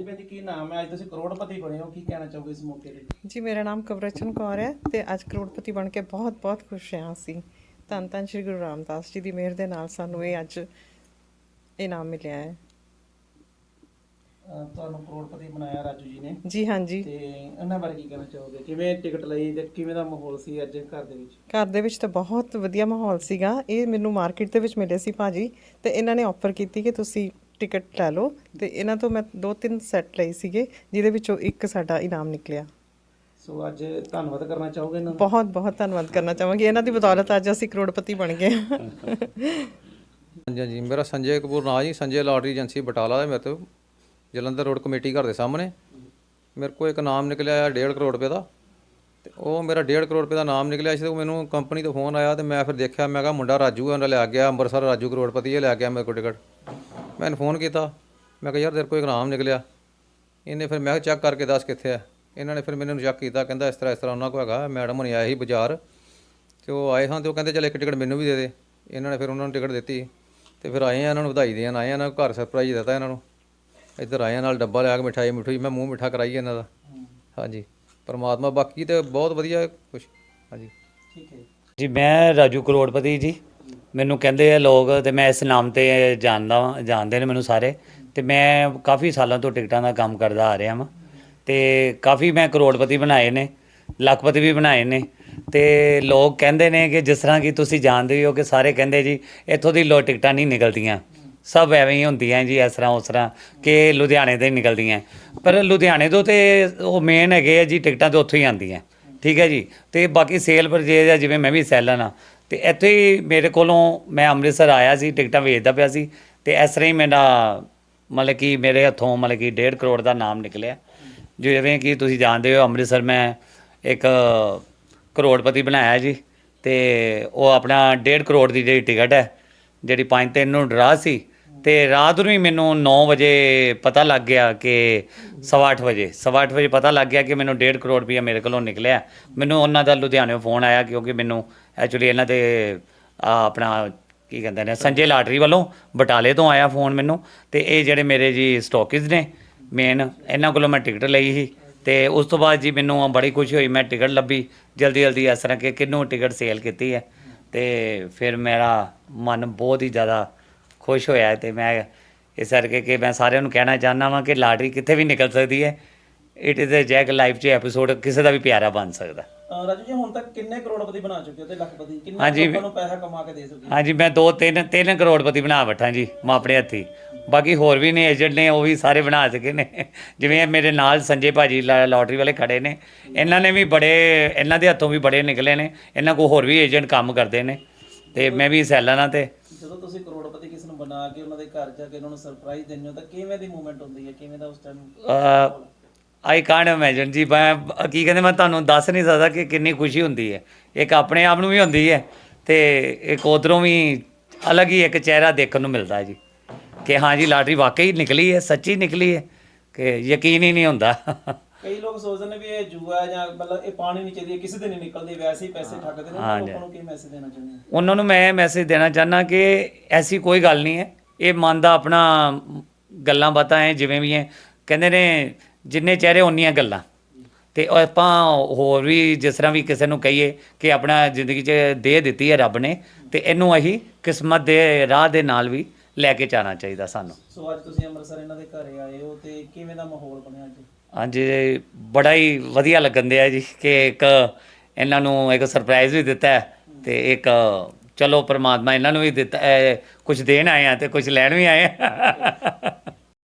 ਹਾਂਜੀ ਭੈਣ ਜੀ ਕੀ ਨਾਮ ਹੈ? ਅੱਜ ਤੁਸੀਂ ਕਰੋੜਪਤੀ ਬਣੇ ਹੋ ਕੀ ਕਹਿਣਾ ਚਾਹੋਗੇ ਇਸ ਮੌਕੇ ਤੇ? ਜੀ ਮੇਰਾ ਨਾਮ ਕਵਰਚਨ ਕੌਰ ਹੈ ਤੇ ਅੱਜ ਕਰੋੜਪਤੀ ਬਣ ਕੇ ਬਹੁਤ ਬਹੁਤ ਖੁਸ਼ ਹਾਂ ਅਸੀਂ। ਧੰਨ ਧੰਨ ਸ਼੍ਰੀ ਗੁਰੂ ਰਾਮਦਾਸ ਜੀ ਦੀ ਮਿਹਰ ਦੇ ਨਾਲ ਸਾਨੂੰ ਇਹ ਅੱਜ ਇਨਾਮ ਮਿਲਿਆ ਹੈ। ਅਹ ਤੁਹਾਨੂੰ ਕਰੋੜਪਤੀ ਬਣਾਇਆ ਰਾਜੂ ਜੀ ਨੇ। ਜੀ ਹਾਂਜੀ। ਤੇ ਇਹਨਾਂ ਬਾਰੇ ਕੀ ਕਹਿਣਾ ਚਾਹੋਗੇ? ਕਿਵੇਂ ਟਿਕਟ ਲਈ ਤੇ ਕਿਵੇਂ ਦਾ ਮਾਹੌਲ ਸੀ ਅੱਜ ਘਰ ਦੇ ਵਿੱਚ? ਘਰ ਦੇ ਵਿੱਚ ਤਾਂ ਬਹੁਤ ਵਧੀਆ ਮਾਹੌਲ ਸੀਗਾ। ਇਹ ਮੈਨੂੰ ਮਾਰਕੀਟ ਦੇ ਵਿੱਚ ਮਿਲੇ ਸੀ ਭਾਜੀ ਤੇ ਇਹਨਾਂ ਨੇ ਆਫਰ ਕੀਤੀ ਕਿ ਤੁਸੀਂ ਟਿਕਟ ਲੈ ਲਓ ਤੇ ਇਹਨਾਂ ਤੋਂ ਮੈਂ ਦੋ ਤਿੰਨ ਸੈੱਟ ਲਈ ਸੀਗੇ ਜਿਹਦੇ ਵਿੱਚੋਂ ਇੱਕ ਸਾਡਾ ਇਨਾਮ ਨਿਕਲਿਆ। ਸੋ ਅੱਜ ਧੰਨਵਾਦ ਕਰਨਾ ਚਾਹੋਗੇ ਇਹਨਾਂ ਦਾ? ਬਹੁਤ ਬਹੁਤ ਧੰਨਵਾਦ ਕਰਨਾ ਚਾਹਾਂਗੀ। ਇਹਨਾਂ ਦੀ ਬਦੌਲਤ ਅੱਜ ਅਸੀਂ ਕਰੋੜਪਤੀ ਬਣ ਗਏ ਹਾਂ। ਹਾਂਜੀ ਹਾਂਜੀ। ਮੇਰਾ ਸੰਜੇ ਕਪੂਰ ਨਾਂ ਜੀ ਸੰਜੇ ਲਾਟਰੀ ਏਜੰਸੀ ਬਟਾਲਾ ਦਾ ਮੇਰੇ ਤੋਂ। ਜਲੰਧਰ ਰੋਡ ਕਮੇਟੀ ਘਰ ਦੇ ਸਾਹਮਣੇ। ਮੇਰੇ ਕੋਲ ਇੱਕ ਨਾਮ ਨਿਕਲਿਆ 1.5 ਕਰੋੜ ਰੁਪਏ ਦਾ। ਤੇ ਉਹ ਮੇਰਾ 1.5 ਕਰੋੜ ਰੁਪਏ ਦਾ ਨਾਮ ਨਿਕਲਿਆ ਸੀ ਤੇ ਮੈਨੂੰ ਕੰਪਨੀ ਤੋਂ ਫੋਨ ਆਇਆ ਤੇ ਮੈਂ ਫਿਰ ਦੇਖਿਆ ਮੈਂ ਕਿਹਾ ਮੁੰਡਾ ਰਾਜੂ ਹੈ ਉਹਨੇ ਲੈ ਗਿਆ ਅੰਮ੍ਰਿਤਸਰ ਰਾਜੂ ਕਰੋੜਪਤੀ ਇਹ ਲੈ ਗਿਆ ਮੇਰੇ ਕੋਲ ਟਿਕਟ। ਮੈਂ ਇਹਨੂੰ ਫੋਨ ਕੀਤਾ। ਮੈਂ ਕਿਹਾ, ਯਾਰ, ਤੇਰੇ ਕੋਈ ਇੱਕ ਨਿਕਲਿਆ। ਇਹਨੇ ਫਿਰ ਮੈਂ ਚੈੱਕ ਕਰਕੇ ਦੱਸ ਕਿੱਥੇ ਆ? ਇਹਨਾਂ ਨੇ ਫਿਰ ਮੈਨੂੰ ਚੈੱਕ ਕੀਤਾ, ਕਹਿੰਦਾ, ਇਸ ਤਰ੍ਹਾਂ ਇਸ ਤਰ੍ਹਾਂ ਉਹਨਾਂ ਕੋਲ ਹੈਗਾ। ਮੈਡਮ ਹੁਣੀ ਆਏ ਸੀ ਬਾਜ਼ਾਰ ਤੇ ਉਹ ਆਏ ਹਾਂ ਤੇ ਉਹ ਕਹਿੰਦੇ, ਚਲ ਇੱਕ ਟਿਕਟ ਮੈਨੂੰ ਵੀ ਦੇ ਦੇ। ਇਹਨਾਂ ਨੇ ਫਿਰ ਉਹਨਾਂ ਨੂੰ ਟਿਕਟ ਦਿੱਤੀ ਤੇ ਫਿਰ ਆਏ ਆ ਇਹਨਾਂ ਨੂੰ ਵਧਾਈ ਦੇਣ ਆਏ ਆ ਇਹਨਾਂ ਨੂੰ ਘਰ ਸਰਪ੍ਰਾਈਜ਼ ਦਿੱਤਾ ਇਹਨਾਂ ਨੂੰ। ਇੱਧਰ ਆਏ ਨਾਲ ਡੱਬਾ ਲਿਆ ਕੇ ਮਿਠਾਈ ਮਿਠੂਈ, ਮੈਂ ਮੂੰਹ ਮਿੱਠਾ ਕਰਾਈ ਇਹਨਾਂ ਦਾ। ਹਾਂਜੀ, ਪਰਮਾਤਮਾ ਬਾਕੀ ਤੇ ਬਹੁਤ ਵਧੀਆ ਕੁਛ। ਹਾਂਜੀ। ਠੀਕ ਹੈ ਜੀ, ਮੈਂ ਰਾਜੂ ਕਰੋੜਪਤੀ ਜੀ। ਮੈਨੂੰ ਕਹਿੰਦੇ ਆ ਲੋਕ ਤੇ ਮੈਂ ਇਸ ਨਾਮ ਤੇ ਜਾਣਦਾ ਵਾਂ, ਜਾਣਦੇ ਨੇ ਮੈਨੂੰ ਸਾਰੇ। ਤੇ ਮੈਂ ਕਾਫੀ ਸਾਲਾਂ ਤੋਂ ਟਿਕਟਾਂ ਦਾ ਕੰਮ ਕਰਦਾ ਆ ਰਿਹਾ ਵਾਂ। ਤੇ ਕਾਫੀ ਮੈਂ ਕਰੋੜਪਤੀ ਬਣਾਏ ਨੇ, ਲੱਖਪਤੀ ਵੀ ਬਣਾਏ ਨੇ। ਤੇ ਲੋਕ ਕਹਿੰਦੇ ਨੇ ਕਿ ਜਿਸ ਤਰ੍ਹਾਂ ਕਿ ਤੁਸੀਂ ਜਾਣਦੇ ਹੋ ਕਿ ਸਾਰੇ ਕਹਿੰਦੇ ਜੀ, ਇੱਥੋਂ ਦੀ ਲੋ ਟਿਕਟਾਂ ਨਹੀਂ ਨਿਕਲਦੀਆਂ। ਸਭ ਐਵੇਂ ਹੀ ਹੁੰਦੀਆਂ ਜੀ, ਇਸ ਤਰ੍ਹਾਂ ਉਸ ਤਰ੍ਹਾਂ ਕਿ ਲੁਧਿਆਣੇ ਤੋਂ ਹੀ ਨਿਕਲਦੀਆਂ। ਪਰ ਲੁਧਿਆਣੇ ਤੋਂ ਤੇ ਉਹ ਮੇਨ ਹੈਗੇ ਆ ਜੀ, ਟਿਕਟਾਂ ਤੇ ਉੱਥੋਂ ਹੀ ਆਉਂਦੀਆਂ। ਠੀਕ ਹੈ ਜੀ। ਤੇ ਬਾਕੀ ਸੇਲ ਪਰਚੇਜ ਆ ਜਿਵੇਂ ਮੈਂ ਵੀ ਸੈਲਰ ਆ ਤੇ ਇੱਥੇ ਹੀ ਮੇਰੇ ਕੋਲੋਂ ਮੈਂ ਅੰਮ੍ਰਿਤਸਰ ਆਇਆ ਸੀ, ਟਿਕਟਾਂ ਵੇਚਦਾ ਪਿਆ ਸੀ ਤੇ ਇਸ ਤਰ੍ਹਾਂ ਹੀ ਮੇਰਾ ਮਤਲਬ ਕਿ ਮੇਰੇ ਹੱਥੋਂ ਮਤਲਬ ਕਿ 1.5 ਕਰੋੜ ਦਾ ਨਾਮ ਨਿਕਲਿਆ। ਜਿਵੇਂ ਕਿ ਤੁਸੀਂ ਜਾਣਦੇ ਹੋ ਅੰਮ੍ਰਿਤਸਰ ਮੈਂ ਇੱਕ ਕਰੋੜਪਤੀ ਬਣਾਇਆ ਜੀ ਤੇ ਉਹ ਆਪਣਾ 1.5 ਕਰੋੜ ਦੀ ਜਿਹੜੀ ਟਿਕਟ ਹੈ, ਜਿਹੜੀ 5 3 ਨੂੰ ਡਰਾ ਸੀ ਤੇ ਰਾਤ ਨੂੰ ਹੀ ਮੈਨੂੰ 9 ਵਜੇ ਪਤਾ ਲੱਗ ਗਿਆ ਕਿ ਸਵਾ ਅੱਠ ਵਜੇ, ਸਵਾ ਅੱਠ ਵਜੇ ਪਤਾ ਲੱਗ ਗਿਆ ਕਿ ਮੈਨੂੰ 1.5 ਕਰੋੜ ਰੁਪਇਆ ਮੇਰੇ ਕੋਲੋਂ ਨਿਕਲਿਆ। ਮੈਨੂੰ ਉਹਨਾਂ ਦਾ ਲੁਧਿਆਣੇ ਫੋਨ ਆਇਆ ਕਿਉਂਕਿ ਮੈਨੂੰ ਐਕਚੁਅਲੀ ਇਹਨਾਂ ਦੇ ਆ ਆਪਣਾ ਕੀ ਕਹਿੰਦੇ ਨੇ, ਸੰਜੇ ਲਾਟਰੀ ਵੱਲੋਂ ਬਟਾਲੇ ਤੋਂ ਆਇਆ ਫੋਨ ਮੈਨੂੰ ਤੇ ਇਹ ਜਿਹੜੇ ਮੇਰੇ ਜੀ ਸਟਾਕਿਸ ਨੇ ਮੇਨ ਇਹਨਾਂ ਕੋਲੋਂ ਮੈਂ ਟਿਕਟ ਲਈ ਸੀ ਤੇ ਉਸ ਤੋਂ ਬਾਅਦ ਜੀ ਮੈਨੂੰ ਬੜੀ ਖੁਸ਼ੀ ਹੋਈ, ਮੈਂ ਟਿਕਟ ਲੱਭੀ, ਜਲਦੀ ਜਲਦੀ ਇਸ ਤਰ੍ਹਾਂ ਕਿ ਕਿੰਨੂੰ ਟਿਕਟ ਸੇਲ ਕੀਤੀ ਹੈ ਤੇ ਫਿਰ ਮੇਰਾ ਮਨ ਬਹੁਤ ਹੀ ਜ਼ਿਆਦਾ ਖੁਸ਼ ਹੋਇਆ ਤੇ ਮੈਂ ਇਸ ਕਰਕੇ ਕਿ ਮੈਂ ਸਾਰਿਆਂ ਨੂੰ ਕਹਿਣਾ ਚਾਹੁੰਦਾ ਵਾਂ ਕਿ ਲਾਟਰੀ ਕਿੱਥੇ ਵੀ ਨਿਕਲ ਸਕਦੀ ਹੈ it is a jack life 'ਚ ਐਪੀਸੋਡ ਕਿਸੇ ਦਾ ਵੀ ਪਿਆਰਾ ਬਣ ਸਕਦਾ। ਅਹ ਰਾਜੂ ਜੀ ਹੁਣ ਤੱਕ ਕਿੰਨੇ ਕਰੋੜਪਤੀ ਬਣਾ ਚੁੱਕੇ ਹੋ ਤੇ ਲੱਖਪਤੀ? ਕਿੰਨੇ ਹਾਂਜੀ। ਲੋਕਾਂ ਨੂੰ ਪੈਸਾ ਕਮਾ ਕੇ ਦੇ ਚੁੱਕੇ ਹੋ? ਹਾਂਜੀ ਮੈਂ ਦੋ ਤਿੰਨ ਤਿੰਨ ਕਰੋੜਪਤੀ ਬਣਾ ਬੈਠਾ ਜੀ ਮੈਂ ਆਪਣੇ ਹੱਥੀ। ਬਾਕੀ ਹੋਰ ਵੀ ਨੇ ਏਜੰਟ ਨੇ ਉਹ ਵੀ ਸਾਰੇ ਬਣਾ ਚੁੱਕੇ ਨੇ। ਜਿਵੇਂ ਇਹ ਮੇਰੇ ਨਾਲ ਸੰਜੇ ਭਾਜੀ ਲਾਟਰੀ ਵਾਲੇ ਖੜੇ ਨੇ। ਇਹਨਾਂ ਨੇ ਵੀ ਬੜੇ ਇਹਨਾਂ ਦੇ ਹੱਥੋਂ ਵੀ ਬੜੇ ਨਿਕਲੇ ਨੇ। ਇਹਨਾਂ ਕੋਲ ਹੋਰ ਵੀ ਏਜੰਟ ਕੰਮ ਕਰਦੇ ਨੇ। ਤੇ ਮੈਂ ਵੀ ਸੈਲਰਾਂ ਤੇ ਜਦੋਂ ਤੁਸੀਂ ਕਰੋੜਪਤੀ ਕਿਸ ਨੂੰ ਬਣਾ ਕੇ ਉਹਨਾਂ ਦੇ ਘਰ ਜਾ ਕੇ ਉਹਨਾਂ ਨੂੰ ਸਰਪ੍ਰਾਈਜ਼ ਦਿੰਦੇ ਹੋ ਤਾਂ ਕਿਵੇਂ ਦੀ ਮੂਵਮੈਂਟ ਹੁੰਦੀ ਹੈ? ਕਿਵੇਂ ਦਾ ਉਸ ਟਾਈਮ ਆਈ ਕਾਂਟ ਇਮੇਜਿਨ ਜੀ ਮੈਂ ਕੀ ਕਹਿੰਦੇ ਮੈਂ ਤੁਹਾਨੂੰ ਦੱਸ ਨਹੀਂ ਸਕਦਾ ਕਿ ਕਿੰਨੀ ਖੁਸ਼ੀ ਹੁੰਦੀ ਹੈ। ਇੱਕ ਆਪਣੇ ਆਪ ਨੂੰ ਵੀ ਹੁੰਦੀ ਹੈ ਤੇ ਇੱਕ ਉਧਰੋਂ ਵੀ ਅਲੱਗ ਹੀ ਇੱਕ ਚਿਹਰਾ ਦੇਖਣ ਨੂੰ ਮਿਲਦਾ ਜੀ। ਕਿ ਹਾਂ ਜੀ ਲਾਟਰੀ ਵਾਕਈ ਨਿਕਲੀ ਹੈ ਸੱਚੀ ਨਿਕਲੀ ਹੈ ਕਿ ਯਕੀਨ ਹੀ ਨਹੀਂ ਹੁੰਦਾ। ਕਈ ਲੋਕ ਸੋਚਦੇ ਨੇ ਵੀ ਇਹ ਜੂਆ ਜਾਂ ਮਤਲਬ ਇਹ ਪਾਣੀ ਨਹੀਂ ਚਾਹੀਦੀ ਕਿਸੇ ਦੇ ਨਹੀਂ ਨਿਕਲਦੀ ਵੈਸੇ ਹੀ ਪੈਸੇ ਠੱਗਦੇ ਨੇ। ਲੋਕਾਂ ਨੂੰ ਕੀ ਮੈਸੇਜ ਦੇਣਾ ਚਾਹੁੰਦੇ ਉਹਨਾਂ ਨੂੰ ਮੈਂ ਮੈਸੇਜ ਦੇਣਾ ਚਾਹੁੰਦਾ ਕਿ ਐਸੀ ਕੋਈ ਗੱਲ ਨਹੀਂ ਹੈ। ਇਹ ਮਨ ਦਾ ਆਪਣਾ ਗੱਲਾਂ ਬਾਤਾਂ ਹੈ ਜਿਵੇਂ ਵੀ ਹੈ। ਕਹਿੰਦੇ ਨੇ ਜਿੰਨੇ ਚਿਹਰੇ ਉਨੀਆਂ ਗੱਲਾਂ। ਤੇ ਆਪਾਂ ਹੋਰ ਵੀ ਜਿਸ ਤਰ੍ਹਾਂ ਵੀ ਕਿਸੇ ਨੂੰ ਕਹੀਏ ਕਿ ਆਪਣਾ ਜ਼ਿੰਦਗੀ 'ਚ ਦੇ ਦਿੱਤੀ ਹੈ ਰੱਬ ਨੇ ਤੇ ਇਹਨੂੰ ਅਸੀਂ ਕਿਸਮਤ ਦੇ ਰਾਹ ਦੇ ਨਾਲ ਵੀ ਲੈ ਕੇ ਜਾਣਾ ਚਾਹੀਦਾ ਸਾਨੂੰ। ਸੋ ਅੱਜ ਤੁਸੀਂ ਅੰਮ੍ਰਿਤਸਰ ਇਹਨਾਂ ਦੇ ਘਰੇ ਆਏ ਹੋ ਤੇ ਕਿਵੇਂ ਦਾ ਮਾਹੌਲ ਬਣਿਆ ਅੱਜ? ਹਾਂਜੀ ਬੜਾ ਹੀ ਵਧੀਆ ਲੱਗਣ ਦਿਆ ਜੀ ਕਿ ਇੱਕ ਇਹਨਾਂ ਨੂੰ ਇੱਕ ਸਰਪ੍ਰਾਈਜ਼ ਵੀ ਦਿੱਤਾ ਹੈ ਤੇ ਇੱਕ ਚਲੋ ਪ੍ਰਮਾਤਮਾ ਇਹਨਾਂ ਨੂੰ ਵੀ ਦਿੱਤਾ ਕੁਝ ਦੇਣ ਆਏ ਆ ਤੇ ਕੁਝ ਲੈਣ ਵੀ ਆਏ ਆ।